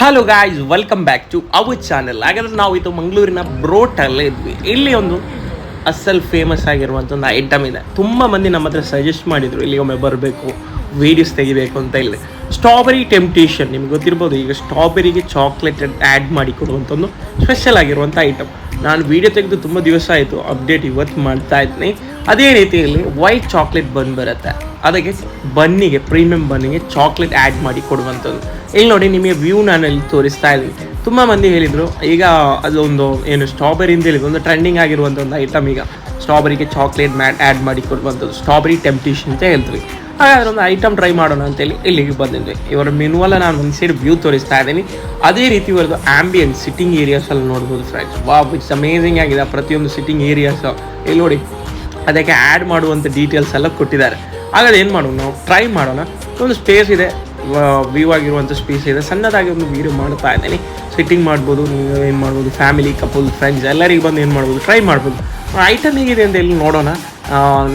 Hello guys welcome back to our channel ಹಾಗಾದ್ರೆ ನಾವು ಇದು ಮಂಗಳೂರಿನ ಬ್ರೋಟಲ್ಲೇ ಇದ್ವಿ. ಇಲ್ಲಿ ಒಂದು ಅಸಲ್ ಫೇಮಸ್ ಆಗಿರುವಂಥ ಒಂದು ಐಟಮ್ ಇದೆ. ತುಂಬ ಮಂದಿ ನಮ್ಮ ಹತ್ರ ಸಜೆಸ್ಟ್ ಮಾಡಿದರು, ಇಲ್ಲಿ ಒಮ್ಮೆ ಬರಬೇಕು ವೀಡಿಯೋಸ್ ತೆಗಿಬೇಕು ಅಂತ ಇಲ್ಲಿ ಸ್ಟ್ರಾಬೆರಿ ಟೆಂಪ್ಟೇಷನ್ ನಿಮ್ಗೆ ಗೊತ್ತಿರ್ಬೋದು, ಈಗ ಸ್ಟ್ರಾಬೆರಿಗೆ ಚಾಕ್ಲೇಟ್ ಆ್ಯಡ್ ಮಾಡಿ ಕೊಡುವಂಥ ಒಂದು ಸ್ಪೆಷಲ್ ಆಗಿರುವಂಥ ಐಟಮ್ ನಾನು ವೀಡಿಯೋ ತೆಗೆದು ತುಂಬ ದಿವಸ ಆಯಿತು ಅಪ್ಡೇಟ್ ಇವತ್ತು ಮಾಡ್ತಾ ಇದ್ದೀನಿ ಅದೇ ರೀತಿಯಲ್ಲಿ ವೈಟ್ ಚಾಕ್ಲೇಟ್ ಬನ್ ಬರುತ್ತೆ. ಅದಕ್ಕೆ ಬನ್ನಿಗೆ ಪ್ರೀಮಿಯಂ ಬನ್ನಿಗೆ ಚಾಕ್ಲೇಟ್ ಆ್ಯಡ್ ಮಾಡಿ ಕೊಡುವಂಥದ್ದು. ಇಲ್ಲಿ ನೋಡಿ ನಿಮಗೆ ವ್ಯೂ ನಾನು ಇಲ್ಲಿ ತೋರಿಸ್ತಾ ಇದ್ದೀನಿ. ತುಂಬ ಮಂದಿ ಹೇಳಿದರು, ಈಗ ಅದೊಂದು ಏನು ಸ್ಟ್ರಾಬೆರಿಂದ ಹೇಳಿದ್ರು, ಒಂದು ಟ್ರೆಂಡಿಂಗ್ ಆಗಿರುವಂಥ ಒಂದು ಐಟಮ್ ಈಗ. ಸ್ಟ್ರಾಬೆರಿಗೆ ಚಾಕ್ಲೇಟ್ ಮ್ಯಾಟ್ ಆ್ಯಡ್ ಮಾಡಿ ಕೊಡುವಂಥದ್ದು ಸ್ಟ್ರಾಬೆರಿ ಟೆಂಪ್ಟೇಷನ್ ಅಂತ ಹೇಳ್ತೀವಿ. ಹಾಗಾದ್ರೆ ಒಂದು ಐಟಮ್ ಟ್ರೈ ಮಾಡೋಣ ಅಂತೇಳಿ ಇಲ್ಲಿಗೆ ಬಂದಿದ್ವಿ ಇವರ ಮೆನುವಲ್ಲ ನಾನು ಒಂದು ಸೈಡ್ ವ್ಯೂ ತೋರಿಸ್ತಾ ಇದ್ದೀನಿ. ಅದೇ ರೀತಿ ಇವರದು ಆಂಬಿಯನ್ಸ್ ಸಿಟ್ಟಿಂಗ್ ಏರಿಯಾಸ್ ನೋಡ್ಬೋದು ಫ್ರೆಂಡ್ಸ್ ವಾವ್ ಇಟ್ಸ್ ಅಮೇಝಿಂಗ್ ಆಗಿದೆ ಪ್ರತಿಯೊಂದು ಸಿಟ್ಟಿಂಗ್ ಏರಿಯಾಸ್ ಇಲ್ಲಿ ನೋಡಿ, ಅದಕ್ಕೆ ಆ್ಯಡ್ ಮಾಡುವಂಥ ಡೀಟೇಲ್ಸ್ ಎಲ್ಲ ಕೊಟ್ಟಿದ್ದಾರೆ. ಹಾಗಾದ್ರೆ ಏನು ಮಾಡೋಣ, ನಾವು ಟ್ರೈ ಮಾಡೋಣ. ಒಂದು ಸ್ಪೇಸ್ ಇದೆ. ವ್ಯೂ ಆಗಿರುವಂಥ ಸ್ಪೇಸ್ ಇದೆ. ಸಣ್ಣದಾಗಿ ಒಂದು ವೀಡಿಯೋ ಮಾಡ್ತಾ ಇದ್ದೀನಿ. ಸಿಟ್ಟಿಂಗ್ ಮಾಡ್ಬೋದು, ನೀವು ಏನು ಮಾಡ್ಬೋದು ಫ್ಯಾಮಿಲಿ ಕಪಲ್ ಫ್ರೆಂಡ್ಸ್ ಎಲ್ಲರಿಗೆ ಬಂದು ಏನು ಮಾಡ್ಬೋದು ಟ್ರೈ ಮಾಡ್ಬೋದು. ಐಟಮ್ ಹೇಗಿದೆ ಅಂತ ಇಲ್ಲಿ ನೋಡೋಣ.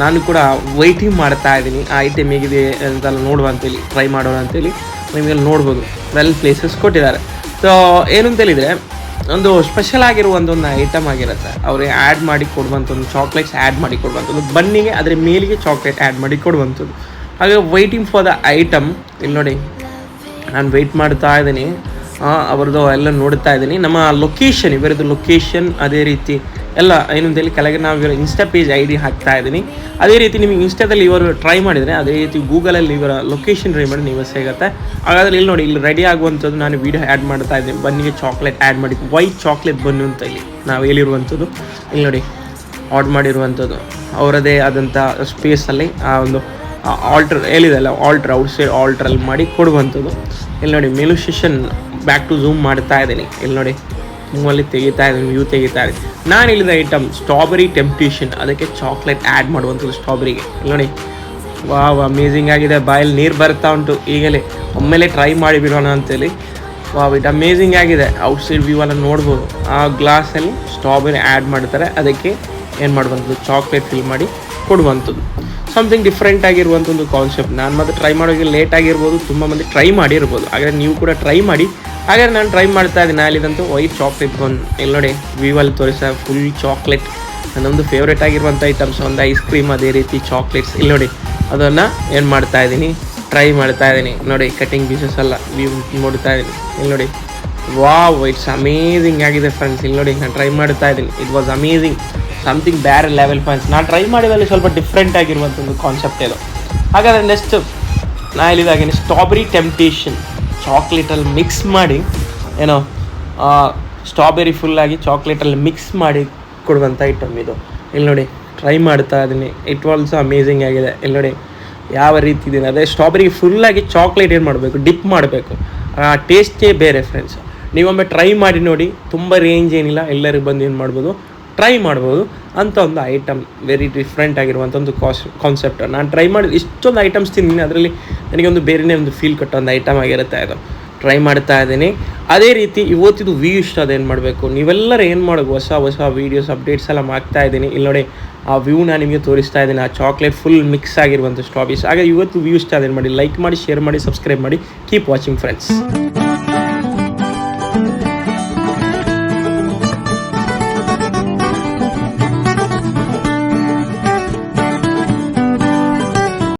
ನಾನು ಕೂಡ ವೈಟಿಂಗ್ ಮಾಡ್ತಾ ಇದ್ದೀನಿ. ಆ ಐಟಮ್ ಹೇಗಿದೆ ಅಂತೆಲ್ಲ ನೋಡುವ ಅಂತೇಳಿ ಟ್ರೈ ಮಾಡೋಣ ಅಂತೇಳಿ ನಿಮಗೆ ನೋಡ್ಬೋದು. ವೆಲ್ ಪ್ಲೇಸಸ್ ಕೊಟ್ಟಿದ್ದಾರೆ. ಸೊ ಏನು ಅಂತೇಳಿದರೆ ಒಂದು ಸ್ಪೆಷಲ್ ಆಗಿರುವಂಥ ಒಂದು ಐಟಮ್ ಆಗಿರುತ್ತೆ. ಅವ್ರಿಗೆ ಆ್ಯಡ್ ಮಾಡಿ ಕೊಡುವಂಥದ್ದು ಚಾಕ್ಲೇಟ್ಸ್ ಆ್ಯಡ್ ಮಾಡಿ ಕೊಡುವಂಥದ್ದು ಬನ್ನಿಗೆ ಅದರ ಮೇಲಿಗೆ ಚಾಕ್ಲೇಟ್ ಆ್ಯಡ್ ಮಾಡಿ ಕೊಡುವಂಥದ್ದು ಹಾಗೆ ವೈಟಿಂಗ್ ಫಾರ್ ದ ಐಟಮ್ ಇಲ್ಲಿ ನೋಡಿ, ನಾನು ವೆಯ್ಟ್ ಮಾಡ್ತಾ ಇದ್ದೀನಿ. ಅವ್ರದ್ದು ಎಲ್ಲ ನೋಡ್ತಾ ಇದ್ದೀನಿ. ನಮ್ಮ ಲೊಕೇಶನ್ ಇವರದ್ದು ಲೊಕೇಶನ್ ಅದೇ ರೀತಿ. ಎಲ್ಲ ಏನಂತೇಳಿ ಕೆಳಗೆ ನಾವು ಇವರ ಇನ್ಸ್ಟಾ ಪೇಜ್ ಐ ಡಿ ಹಾಕ್ತಾ ಇದ್ದೀನಿ. ಅದೇ ರೀತಿ ನಿಮಗೆ ಇನ್ಸ್ಟಾದಲ್ಲಿ ಇವರು ಟ್ರೈ ಮಾಡಿದರೆ, ಅದೇ ರೀತಿ ಗೂಗಲಲ್ಲಿ ಇವರ ಲೊಕೇಶನ್ ಟ್ರೈ ಮಾಡಿ ನೀವು ಸಿಗುತ್ತೆ. ಹಾಗಾದ್ರೆ ಇಲ್ಲಿ ನೋಡಿ, ಇಲ್ಲಿ ರೆಡಿ ಆಗುವಂಥದ್ದು ನಾನು ವೀಡಿಯೋ ಆ್ಯಡ್ ಮಾಡ್ತಾ ಇದ್ದೀನಿ. ಬನ್ನಿಗೆ ಚಾಕ್ಲೇಟ್ ಆ್ಯಡ್ ಮಾಡಿ. ವೈಟ್ ಚಾಕ್ಲೇಟ್ ಬನ್ನು ಅಂತ ಇಲ್ಲಿ ನಾವು ಹೇಳಿರುವಂಥದ್ದು. ಇಲ್ಲಿ ನೋಡಿ ಆರ್ಡ್ ಮಾಡಿರುವಂಥದ್ದು. ಅವರದೇ ಆದಂಥ ಸ್ಪೇಸಲ್ಲಿ ಆ ಒಂದು ಆಲ್ಟ್ರ್ ಹೇಳಿದಲ್ಲ ಆಲ್ಟ್ರ್ ಔಟ್ ಸೈಡ್ ಆಲ್ಟ್ರಲ್ಲಿ ಮಾಡಿ ಕೊಡುವಂಥದ್ದು. ಇಲ್ಲಿ ನೋಡಿ menu section back to zoom ಮಾಡ್ತಾ ಇದ್ದೀನಿ. ಇಲ್ಲಿ ನೋಡಿ ಮೂವಲ್ಲಿ ತೆಗಿತಾ ಇದ್ದೀನಿ ವ್ಯೂ ತೆಗಿತಾ ಇದ್ದೀನಿ ನಾನು ಹೇಳಿದ ಐಟಮ್ ಸ್ಟ್ರಾಬೆರಿ ಟೆಂಪ್ಟೇಷನ್ ಅದಕ್ಕೆ ಚಾಕ್ಲೇಟ್ ಆ್ಯಡ್ ಮಾಡುವಂಥದ್ದು ಸ್ಟ್ರಾಬೆರಿಗೆ ಇಲ್ಲಿ ನೋಡಿ, ವಾವ್ ಅಮೇಝಿಂಗ್ ಆಗಿದೆ. ಬಾಯಲ್ಲಿ ನೀರು ಬರ್ತಾ ಉಂಟು. ಈಗಲೇ ಒಮ್ಮೆಲೆ ಟ್ರೈ ಮಾಡಿ ಬಿಡೋಣ ಅಂತೇಳಿ. ವಾವ್ ಇಟ್ ಅಮೇಝಿಂಗ್ ಆಗಿದೆ. ಔಟ್ಸೈಡ್ ವ್ಯೂ ಎಲ್ಲ ನೋಡ್ಬೋದು. ಆ ಗ್ಲಾಸಲ್ಲಿ ಸ್ಟ್ರಾಬೆರಿ ಆ್ಯಡ್ ಮಾಡ್ತಾರೆ. ಅದಕ್ಕೆ ಏನು ಮಾಡುವಂಥದ್ದು? ಚಾಕ್ಲೇಟ್ ಫಿಲ್ ಮಾಡಿ ಕೊಡುವಂಥದ್ದು. ಸಮಥಿಂಗ್ ಡಿಫ್ರೆಂಟ್ ಆಗಿರುವಂಥ ಒಂದು ಕಾನ್ಸೆಪ್ಟ್ ನಾನು ಮತ್ತೆ ಟ್ರೈ ಮಾಡೋಕ್ಕೆ ಲೇಟ್ ಆಗಿರ್ಬೋದು, ತುಂಬ ಮಂದಿ ಟ್ರೈ ಮಾಡಿರ್ಬೋದು. ಹಾಗಾದ್ರೆ ನೀವು ಕೂಡ ಟ್ರೈ ಮಾಡಿ. ಹಾಗಾದ್ರೆ ನಾನು ಟ್ರೈ ಮಾಡ್ತಾ ಇದ್ದೀನಿ. ಅಲ್ಲಿದಂತೂ ವೈಟ್ ಚಾಕ್ಲೇಟ್ ಬನ್ ಇಲ್ಲಿ ನೋಡಿ ವಿವಲ್ಲಿ ತೋರಿಸ ಫುಲ್ ಚಾಕ್ಲೇಟ್ ನನ್ನೊಂದು ಫೇವ್ರೇಟ್ ಆಗಿರುವಂಥ ಐಟಮ್ಸ್ ಒಂದು ಐಸ್ ಕ್ರೀಮ್ ಅದೇ ರೀತಿ ಚಾಕ್ಲೇಟ್ಸ್ ಇಲ್ಲಿ ನೋಡಿ, ಅದನ್ನು ಏನು ಮಾಡ್ತಾ ಇದ್ದೀನಿ? ಟ್ರೈ ಮಾಡ್ತಾ ಇದ್ದೀನಿ. ನೋಡಿ ಕಟಿಂಗ್ ಪೀಸಸ್ ಎಲ್ಲ ವ್ಯೂ ನೋಡ್ತಾ ಇದ್ದೀನಿ. ಇಲ್ಲಿ ನೋಡಿ ವಾವ್ ಇಟ್ಸ್ ಅಮೇಝಿಂಗ್ ಆಗಿದೆ ಫ್ರೆಂಡ್ಸ್ ಇಲ್ಲಿ ನೋಡಿ, ನಾನು ಟ್ರೈ ಮಾಡ್ತಾ ಇದ್ದೀನಿ. ಇಟ್ ವಾಸ್ ಅಮೇಝಿಂಗ್ ಸಮಥಿಂಗ್ ಬೇರೆ ಲೆವೆಲ್ ಪಾಯಿಂಟ್ಸ್ ನಾನು ಟ್ರೈ ಮಾಡಿದಲ್ಲಿ ಸ್ವಲ್ಪ ಡಿಫ್ರೆಂಟ್ ಆಗಿರುವಂಥ ಒಂದು ಕಾನ್ಸೆಪ್ಟ್ ಇದು. ಹಾಗಾದರೆ ನೆಕ್ಸ್ಟ್ ನಾ ಹೇಳಿದಾಗೆ ಸ್ಟ್ರಾಬೆರಿ ಟೆಂಪ್ಟೇಷನ್ ಚಾಕ್ಲೇಟಲ್ಲಿ ಮಿಕ್ಸ್ ಮಾಡಿ, ಏನೋ ಸ್ಟ್ರಾಬೆರಿ ಫುಲ್ಲಾಗಿ ಚಾಕ್ಲೇಟಲ್ಲಿ ಮಿಕ್ಸ್ ಮಾಡಿ ಕೊಡುವಂಥ ಐಟಮ್ ಇದು. ಇಲ್ಲಿ ನೋಡಿ ಟ್ರೈ ಮಾಡ್ತಾ ಇದ್ದೀನಿ ಇಟ್ ಆಲ್ಸೋ ಅಮೇಝಿಂಗ್ ಆಗಿದೆ. ಇಲ್ಲಿ ನೋಡಿ, ಯಾವ ರೀತಿ ಇದೆ ಅದೇ ಸ್ಟ್ರಾಬೆರಿ ಫುಲ್ಲಾಗಿ ಚಾಕ್ಲೇಟ್ ಏನು ಮಾಡಬೇಕು? ಡಿಪ್ ಮಾಡಬೇಕು. ಆ ಟೇಸ್ಟೇ ಬೇರೆ ಫ್ರೆಂಡ್ಸ್ ನೀವೊಮ್ಮೆ ಟ್ರೈ ಮಾಡಿ ನೋಡಿ, ತುಂಬ ರೇಂಜ್ ಏನಿಲ್ಲ. ಎಲ್ಲರಿಗೂ ಬಂದು ಏನು ಮಾಡ್ಬೋದು? ಟ್ರೈ ಮಾಡ್ಬೋದು. ಅಂತ ಒಂದು ಐಟಮ್ ವೆರಿ ಡಿಫ್ರೆಂಟ್ ಆಗಿರುವಂಥ ಒಂದು ಕಾಸ್ ಕಾನ್ಸೆಪ್ಟ್ ನಾನು ಟ್ರೈ ಮಾಡಿ, ಇಷ್ಟೊಂದು ಐಟಮ್ಸ್ ತಿಂದಿನಿ ಅದರಲ್ಲಿ ನನಗೆ ಒಂದು ಬೇರೆನೇ ಒಂದು ಫೀಲ್ ಕೊಟ್ಟ ಒಂದು ಐಟಮ್ ಆಗಿರುತ್ತೆ ಅದು. ಟ್ರೈ ಮಾಡ್ತಾ ಇದ್ದೀನಿ. ಅದೇ ರೀತಿ ಇವತ್ತಿದು ವ್ಯೂ ಇಷ್ಟ ಅದೇನು ಮಾಡಬೇಕು? ನೀವೆಲ್ಲರೂ ಏನು ಮಾಡೋದು ಹೊಸ ಹೊಸ ವೀಡಿಯೋಸ್ ಅಪ್ಡೇಟ್ಸ್ ಎಲ್ಲ ಮಾಡ್ತಾ ಇದ್ದೀನಿ. ಇಲ್ಲಿ ನೋಡಿ, ಆ ವ್ಯೂ ನಾನು ನಿಮಗೆ ತೋರಿಸ್ತಾ ಇದ್ದೀನಿ. ಆ ಚಾಕ್ಲೇಟ್ ಫುಲ್ ಮಿಕ್ಸ್ ಆಗಿರುವಂಥ ಸ್ಟ್ರಾಬೀಸ್ ಹಾಗೆ ಇವತ್ತು ವ್ಯೂ ಇಷ್ಟ ಅದೇನು ಮಾಡಿ? ಲೈಕ್ ಮಾಡಿ ಶೇರ್ ಮಾಡಿ ಸಬ್ಸ್ಕ್ರೈಬ್ ಮಾಡಿ. Keep watching friends